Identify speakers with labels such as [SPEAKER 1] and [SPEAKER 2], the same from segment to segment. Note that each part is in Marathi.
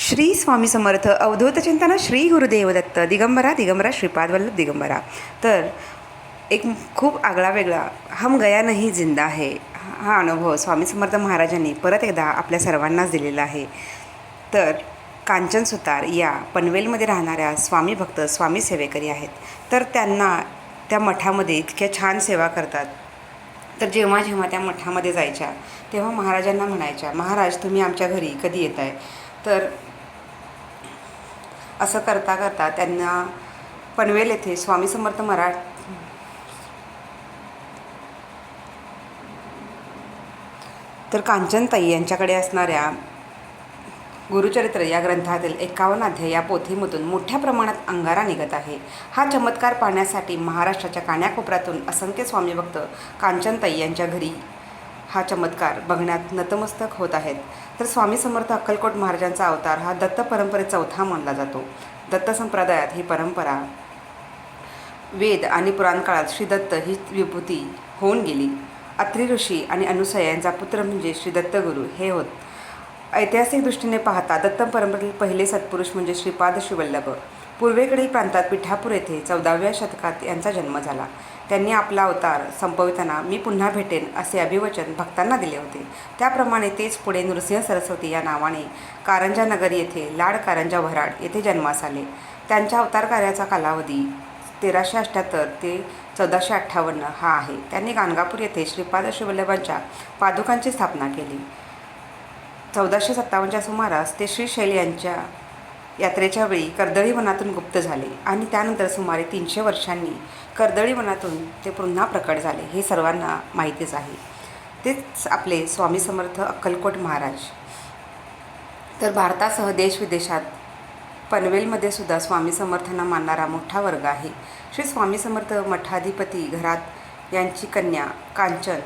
[SPEAKER 1] श्री स्वामी समर्थ अवधूत चिंतन श्री गुरुदेव दत्त दिगंबरा दिगंबरा श्रीपाद वल्लभ दिगंबरा. तर एक खूप आगळा वेगळा हम गया नाही जिंदा आहे हा अनुभव स्वामी समर्थ महाराजांनी परत एकदा आपल्या सर्वांनाच दिलेला आहे. तर कांचन सुतार या पनवेलमध्ये राहणाऱ्या स्वामी भक्त स्वामी सेवेकरी आहेत. तर त्यांना त्या मठामध्ये इतक्या छान सेवा करतात. तर जेव्हा जेव्हा त्या मठामध्ये जायच्या तेव्हा महाराजांना म्हणायच्या महाराज तुम्ही आमच्या घरी कधी येत आहे तर असं करता करता त्यांना पनवेल येथे स्वामी समर्थ मराठ. तर कांचनताई यांच्याकडे असणाऱ्या गुरुचरित्र या ग्रंथातील एकावन्न अध्याय या पोथीमधून मोठ्या प्रमाणात अंगारा निघत आहे. हा चमत्कार पाहण्यासाठी महाराष्ट्राच्या कान्याकोपऱ्यातून असंख्य स्वामी भक्त कांचनताई यांच्या घरी हा चमत्कार बघण्यात नतमस्तक होत आहेत. तर स्वामी समर्थ अक्कलकोट महाराजांचा अवतार हा दत्त परंपरेत चौथा मानला जातो. दत्त संप्रदायात ही परंपरा वेद आणि पुराणकाळात श्रीदत्त श्री दत्त ही विभूती होऊन गेली. अत्री ऋषी आणि अनुसया यांचा पुत्र म्हणजे श्री दत्तगुरू हे होत. ऐतिहासिक दृष्टीने पाहता दत्त परंपरेतील पहिले सत्पुरुष म्हणजे श्रीपाद श्रीवल्लभ पूर्वेकडील प्रांतात पिठापूर येथे चौदाव्या शतकात यांचा जन्म झाला. त्यांनी आपला अवतार संपविताना मी पुन्हा भेटेन असे अभिवचन भक्तांना दिले होते. त्याप्रमाणे तेच पुढे नृसिंह सरस्वती या नावाने कारंजानगर येथे लाड कारंजा वऱ्हाड येथे जन्मास आले. त्यांच्या अवतार कार्याचा कालावधी तेराशे अठ्ठ्याहत्तर ते चौदाशे अठ्ठावन्न हा आहे. त्यांनी गाणगापूर येथे श्रीपाद शिवल्लभांच्या पादुकांची स्थापना केली. चौदाशे सत्तावन्नच्या सुमारास ते श्रीशैल यांच्या यात्रेच्या वेळी कर्दळी वनातून गुप्त झाले आणि त्यानंतर सुमारे तीनशे वर्षांनी कर्दळी वनातून ते पुन्हा प्रकट झाले हे सर्वांना माहितीच आहे. तेच आपले स्वामी समर्थ अक्कलकोट महाराज. तर भारतासह देशविदेशात पनवेलमध्ये सुद्धा स्वामी समर्थांना मानणारा मोठा वर्ग आहे. श्री स्वामी समर्थ मठाधिपती घरात यांची कन्या कांचन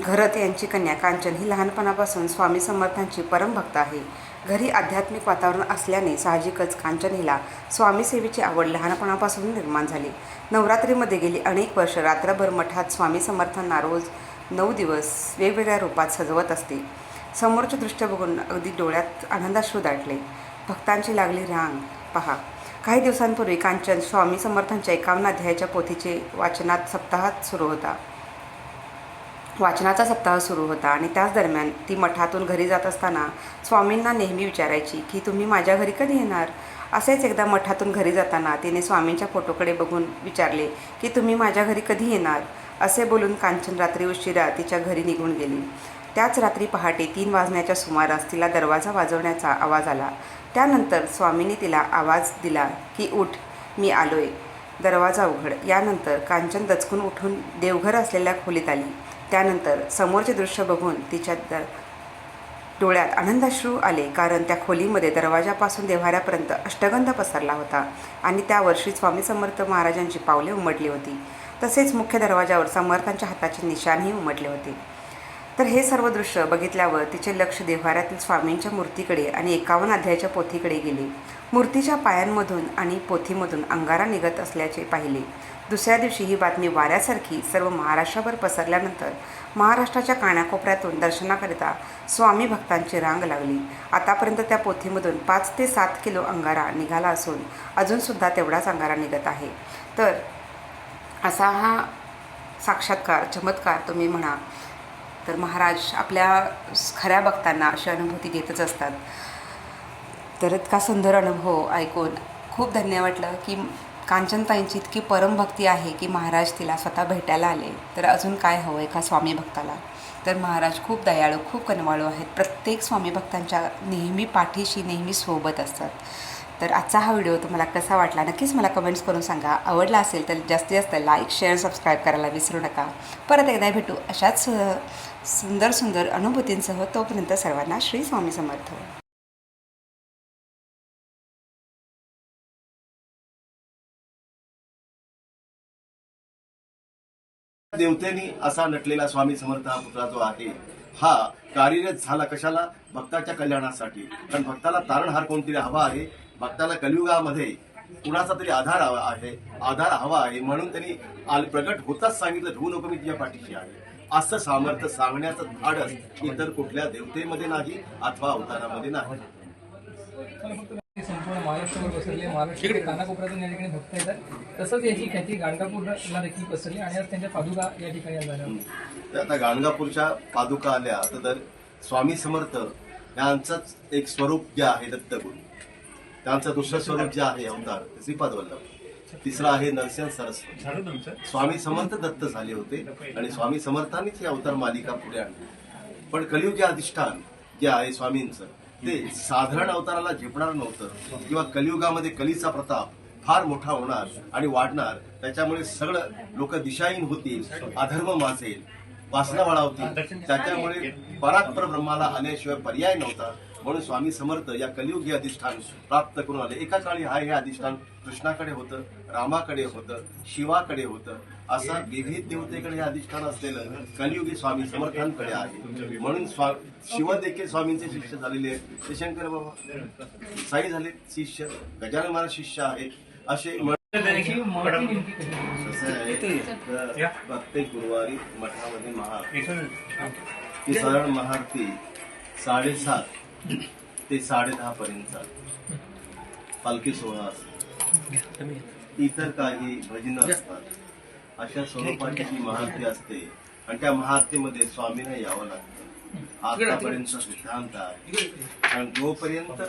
[SPEAKER 1] घरत यांची कन्या कांचन ही लहानपणापासून स्वामी समर्थांची परमभक्त आहे. घरी आध्यात्मिक वातावरण असल्याने साहजिकच कांचन हिला स्वामीसेवेची आवड लहानपणापासून निर्माण झाली. नवरात्रीमध्ये गेली अनेक वर्ष रात्रभर मठात स्वामी समर्थांना रोज नऊ दिवस वेगवेगळ्या रूपात सजवत असते. समोरच्या दृश्य बघून अगदी डोळ्यात आनंदाश्रू दाटले. भक्तांची लागली रांग पहा. काही दिवसांपूर्वी कांचन स्वामी समर्थांच्या एकावन्न अध्यायाच्या पोथीचे वाचनात सप्ताहात सुरू होता. वाचनाचा सप्ताह सुरू होता आणि त्याच दरम्यान ती मठातून घरी जात असताना स्वामींना नेहमी विचारायची की तुम्ही माझ्या घरी कधी येणार? असेच एकदा मठातून घरी जाताना तिने स्वामींच्या फोटोकडे बघून विचारले की तुम्ही माझ्या घरी कधी येणार? असे बोलून कांचन रात्री उशिरा तिच्या घरी निघून गेली. त्याच रात्री पहाटे तीन वाजण्याच्या सुमारास तिला दरवाजा वाजवण्याचा आवाज आला. त्यानंतर स्वामींनी तिला आवाज दिला की उठ मी आलोय. दरवाजा उघड. यानंतर कांचन दचकून उठून देवघर असलेल्या खोलीत आली. त्यानंतर समोरचे दृश्य बघून तिच्या द डोळ्यात आनंदाश्रू आले कारण त्या खोलीमध्ये दरवाजापासून देव्हाऱ्यापर्यंत अष्टगंध पसरला होता आणि त्यावर्षी स्वामी समर्थ महाराजांची पावले उमटली होती. तसेच मुख्य दरवाजावर समर्थांच्या हाताचे निशाणही उमटले होते. तर हे सर्व दृश्य बघितल्यावर तिचे लक्ष देव्हाऱ्यातील स्वामींच्या मूर्तीकडे आणि एकावन्न अध्यायाच्या पोथीकडे गेले. मूर्तीच्या पायांमधून आणि पोथीमधून अंगारा निघत असल्याचे पाहिले. दुसऱ्या दिवशी ही बातमी वाऱ्यासारखी सर्व महाराष्ट्रभर पसरल्यानंतर महाराष्ट्राच्या कानाकोपऱ्यातून दर्शनाकरिता स्वामी भक्तांची रांग लागली. आतापर्यंत त्या पोथीमधून पाच ते सात किलो अंगारा निघाला असून अजूनसुद्धा तेवढाच अंगारा निघत आहे. तर असा हा साक्षात्कार चमत्कार तुम्ही म्हणा तर महाराज आपल्या खऱ्या भक्तांना अशी अनुभूती देतच असतात. तर इतका सुंदर अनुभव ऐकून खूप धन्य वाटलं की कांचनताईंची इतकी परमभक्ती आहे की महाराज तिला स्वतः भेटायला आले. तर अजून काय हवं एका स्वामी भक्ताला? तर महाराज खूप दयाळू खूप कनवाळू आहेत. प्रत्येक स्वामी भक्तांच्या नेहमी पाठीशी नेहमी सोबत असतात. तर आजचा हा व्हिडिओ तुम्हाला कसा वाटला? नक्कीच मला कमेंट्स करून सांगा. आवडला असेल तर जास्तीत जास्त लाईक शेअर सबस्क्राईब करायला विसरू नका. परत एकदा भेटू अशाच सुंदर सुंदर अनुभूतींसह तोपर्यंत सर्वांना श्री स्वामी समर्थ.
[SPEAKER 2] देवतेनी असा नटलेला स्वामी समर्थ हा पुतळा जो आहे हा कार्यरत झाला कशाला? भक्ताच्या कल्याणासाठी. कारण भक्ताला तारणहार कोणतरी हवा आहे भक्ताला कलियुगामध्ये कुणाचा तरी आधार हवा आहे आधार हवा आहे म्हणून त्यांनी आल- प्रगट होताच सांगितलं. धू नको मी तुझ्या पाठीशी आहे. असं सामर्थ्य सांगण्याचं धाडस इतर कुठल्या देवतेमध्ये नाही अथवा अवतारामध्ये नाही.
[SPEAKER 3] संपूर्ण महाराष्ट्रावर पसरले महाराष्ट्राकडे कानाकोपऱ्यातून या ठिकाणी भक्त येतात. तसंच याची ख्याती गाणगापूरला देखील पसरली आणि आज त्यांच्या पादुका या ठिकाणी झाल्या
[SPEAKER 2] आता गाणगापूरच्या पादुका आल्या तर तर स्वामी समर्थ यांचंच एक स्वरूप जे आहे दत्तगुरु त्यांचं दुसरं स्वरूप जे आहे अवतार श्रीपाद वल्लभ. तिसरं आहे नरसिंह सरस्वती. स्वामी समर्थ दत्त झाले होते आणि स्वामी समर्थांनीच ही अवतार मालिका पुढे आणली. पण कलियुगी अधिष्ठान जे आहे स्वामींचं ते साधारण अवताराला झेपणार नव्हतं. किंवा कलियुगामध्ये कलीचा प्रताप फार मोठा होणार आणि वाढणार त्याच्यामुळे सगळं लोक दिशाहीन होतील अधर्म माजेल वासना वाढवतील. त्याच्यामुळे परात्पर ब्रह्माला आल्याशिवाय पर्याय नव्हता. म्हणून स्वामी समर्थ या कलियुगी अधिष्ठान प्राप्त करून आले. एका काळी हा हे अधिष्ठान कृष्णाकडे होतं रामाकडे होतं शिवाकडे होतं. असा विविध देवतेकडे हे अधिष्ठान असलेलं कलियुगी स्वामी समर्थांकडे आहे. म्हणून स्वा शिव देखील स्वामींचे शिष्य झालेले आहेत. शंकर बाबा साई झाले शिष्य गजानन महाराज शिष्य आहेत. असे प्रत्येक गुरुवारी मठामध्ये महाआरती ती सरळ महाआरती साडेसात ते साडेदहा पर्यंत चालते. पालखी सोहळा असतो. इतर काही भजनं असतात. अशा स्वरूपाची ती महाआरती असते आणि त्या महाआरतीमध्ये स्वामींना यावं लागतं. आतापर्यंत सिद्धांत आहे. कारण जोपर्यंत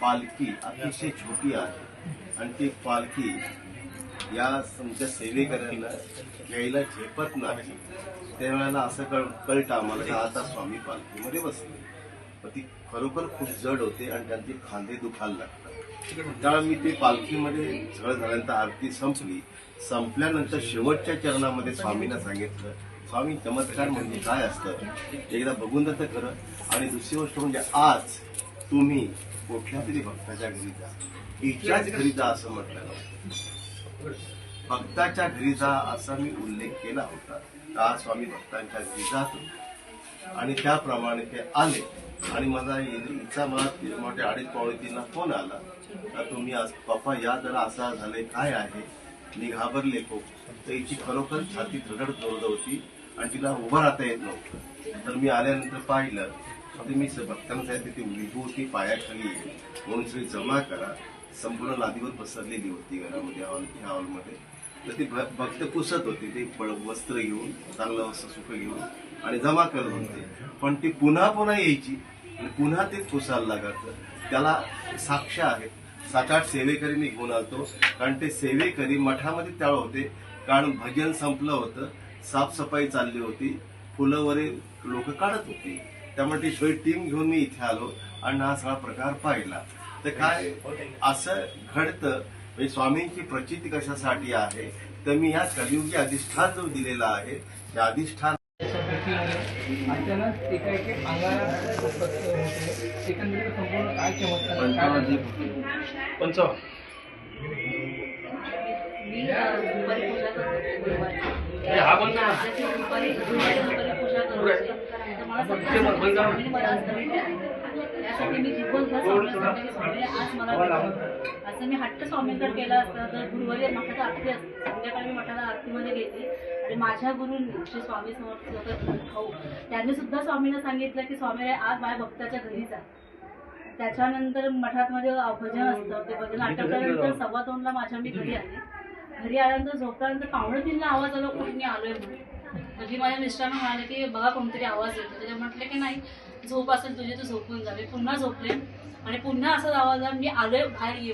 [SPEAKER 2] पालखी अतिशय छोटी आहे आणि ती पालखी या समजा सेवेकऱ्यांना घ्यायला झेपत नाही त्यावेळेला असं कळ कळतं आम्हाला आता स्वामी पालखीमध्ये बसले. पण ती खरोखर खूप जड होते आणि त्यांचे खांदे दुखायला लागतात. त्यामुळे मी ते पालखीमध्ये सगळं झाल्यानंतर आरती संपली. संपल्यानंतर शेवटच्या चरणामध्ये स्वामींना सांगितलं स्वामी चमत्कार म्हणजे काय असतं? एकदा बघून तर खरं. आणि दुसरी गोष्ट म्हणजे आज तुम्ही कुठल्या तरी भक्ताच्या घरी जा. हिच्याच घरी जा असं म्हटलं. भक्ताच्या घरी जा असा मी उल्लेख केला होता. आज स्वामी भक्तांच्या घरी जातो. आणि त्याप्रमाणे ते आले. आणि माझा इच्छा मला मोठे अडीच पावणे तिला फोन आला. तर तुम्ही आज पप्पा या जरा असा झाले काय आहे? मी घाबरले खूप. तर हिची खरोखर छाती धडड जोरद होती आणि तिला उभं राहता येत नव्हतं. तर मी आल्यानंतर पाहिलं. तर मी स- भक्तांना सांगितलं ती विभूती पायाखाली म्हणून सगळी जमा करा. संपूर्ण लादीवर पसरलेली होती घरामध्ये हॉल ह्या हॉलमध्ये. तर ती भ- भक्त पुसत होती. ते वस्त्र घेऊन चांगलं वस्त्र सुख घेऊन. आणि जमा करत होते. पण ती पुन्हा पुन्हा यायची आणि पुन्हा ते पुसायला लागायचं त्याला साक्ष आहेत सात आठ सेवेकरी मी घेऊन आलतो. कारण ते सेवेकरी मठामध्ये त्याळ होते. कारण भजन संपलं होतं. साफसफाई चालली होती. फुलं वगैरे लोक काढत होती. त्यामुळे ती सगळी टीम घेऊन मी इथे आलो आणि हा सगळा प्रकार पाहिला. तर काय असं घडतं म्हणजे स्वामींची प्रचिती कशासाठी आहे? तर मी ह्या कलियुगी अधिष्ठान जो दिलेला आहे त्या अधिष्ठान
[SPEAKER 3] भेटीमध्ये अचानक एका एक अंगारा प्रत्यय होते एकंदरीत संपूर्ण काय चमत्कार काय
[SPEAKER 4] दुपारी दुपारी पूजा करते त्यासाठी मी दिवसभर आज मला. असं मी हट्ट स्वामींकडे केला असता तर गुरुवारी मठाला आरती असते. संध्याकाळी मी मठाला आरतीमध्ये घेते आणि माझ्या गुरुंनी श्री स्वामी समर्थ भाऊ त्यांनी सुद्धा स्वामींना सांगितलं की स्वामी आज माझ्या भक्ताच्या घरी जा त्याच्यानंतर मठामध्ये भजन असतं. ते भजन आटोपल्यानंतर सव्वा दोनला माझ्या मी घरी आले. घरी आल्यानंतर झोपल्यानंतर पावणे तीनला आवाज आला कोणी मी आलोय म्हणून. की माझ्या मिस्टरांना म्हणाले की बघा कोणतरी आवाज येतो. त्याच्या म्हटलं की नाही झोप असेल तुझी तू झोपून जावे पुन्हा झोपले आणि पुन्हा असाच आवाज आला मी आलोय बाहेर ये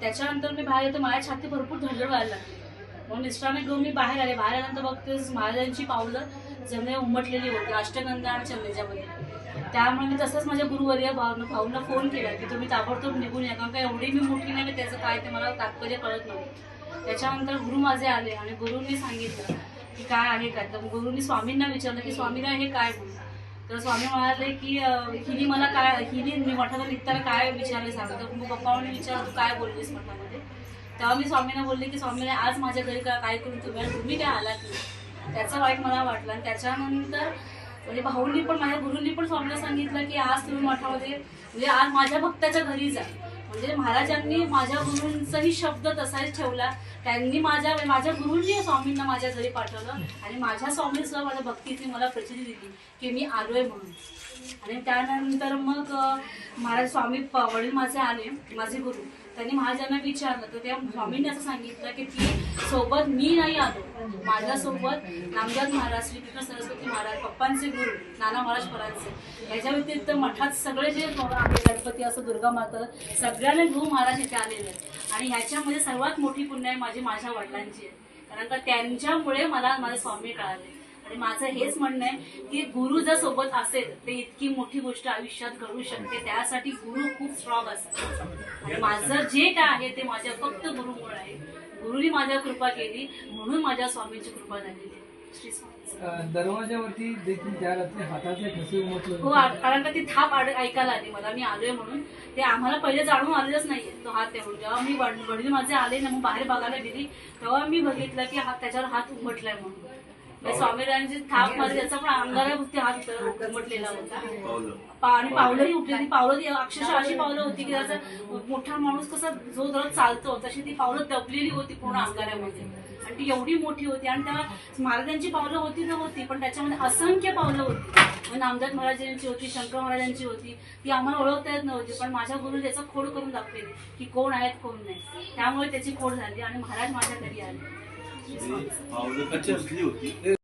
[SPEAKER 4] त्याच्यानंतर मी बाहेर येतो माझ्या छाती भरपूर धडधड व्हायला लागली. मग मिस्टरांना घेऊन मी बाहेर आले. बाहेर आल्यानंतर बघतेच महाराजांची पावलं जमे उमटलेली होती अष्टगंधा आणि चंद्रजामध्ये त्यामुळे मी तसंच माझ्या गुरुवर्य भावना भाऊंना फोन केला की तुम्ही ताबडतोब निघून या कारण का एवढी मी मोठी नाही त्याचं काय ते मला तात्पर्य कळत नव्हतं. त्याच्यानंतर गुरु माझे आले आणि गुरुंनी सांगितलं की काय आहे काय? तर गुरुनी स्वामींना विचारलं की स्वामीला हे काय म्हणून तर स्वामी म्हणाले की हिने मला काय हिने मी मठाला निघताना काय विचारले सांगत तर मग पप्पाने विचारलं तू काय बोललीस? मठामध्ये तेव्हा मी स्वामींना बोलले की स्वामीने आज माझ्या घरी का काय करून तुम्ही तुम्ही काय आलात? नाही त्याचा वाईट मला वाटला. आणि त्याच्यानंतर म्हणजे भाऊंनी पण माझ्या गुरुंनी पण स्वामीला सांगितलं की आज तुम्ही मठामध्ये म्हणजे आज माझ्या भक्ताच्या घरी जा. म्हणजे महाराजांनी माझ्या गुरूंचाही शब्द तसाच ठेवला. त्यांनी माझ्या म्हणजे माझ्या गुरूंनी स्वामींना माझ्या घरी पाठवलं आणि माझ्या स्वामी सुद्धा माझ्या भक्तीची मला प्रचिती दिली की मी आलोय म्हणून. आणि त्यानंतर मग महाराज स्वामी वडील माझे आले माझे गुरु. त्यांनी महाराजांना विचारलं तर त्या स्वामींनी असं सांगितलं की ती सोबत मी नाही आलो. माझ्यासोबत नामदास महाराज श्रीकृष्ण सरस्वती महाराज पप्पांचे गुरु नाना महाराज परांचे. याच्या व्यतिरिक्त मठात सगळे जे आहे गणपती असं दुर्गा माता सगळ्यांना घेऊन महाराज इथे आलेले आहेत. आणि ह्याच्यामध्ये सर्वात मोठी पुण्य आहे माझी माझ्या वडिलांची आहे. कारण का त्यांच्यामुळे मला माझे स्वामी कळाले. आणि माझं हेच म्हणणं आहे की गुरु जर सोबत असेल तर इतकी मोठी गोष्ट आयुष्यात घडू शकते. त्यासाठी गुरु खूप स्ट्रॉंग असतात. आणि माझं जे काय आहे ते माझ्या फक्त गुरुमुळे आहे. गुरुनी माझ्या कृपा केली म्हणून माझ्या स्वामींची कृपा झालेली
[SPEAKER 3] दरवाजावरती देखील त्या रात्री हाताचे ठसे उमटले
[SPEAKER 4] हो कारण का ती थाप ऐकायला आली. मला मी आलोय म्हणून. ते आम्हाला पहिले जाणून आलेलंच नाहीये. तो हात तेवढून जेव्हा मी वड- वडील माझे आले ना मग बाहेर बघायला गेली तेव्हा मी बघितलं की त्याच्यावर हात उमटलाय म्हणून. म्हणजे स्वामीराजांची थाप मारली त्याचा पण अंगारावरती हात उमटलेला होता. आणि पावलंही उठलेली पावलं ती अक्षरशः अशी पावलं होती की त्याचा मोठा माणूस कसा जो जरा चालतो तशी ती पावलं दबलेली होती पूर्ण अंगाऱ्यामध्ये आणि ती एवढी मोठी होती आणि त्या महाराजांची पावलं होती तर होती पण त्याच्यामध्ये असंख्य पावलं होती. मग नामदास महाराजांची होती शंकर महाराजांची होती ती आम्हाला ओळखता येत नव्हती पण माझ्या गुरु त्याचा खोड करून दाखवली की कोण आहेत कोण नाही. त्यामुळे त्याची खोड झाली आणि महाराज माझ्या घरी आले.
[SPEAKER 2] पावलं कच्ची असली होती.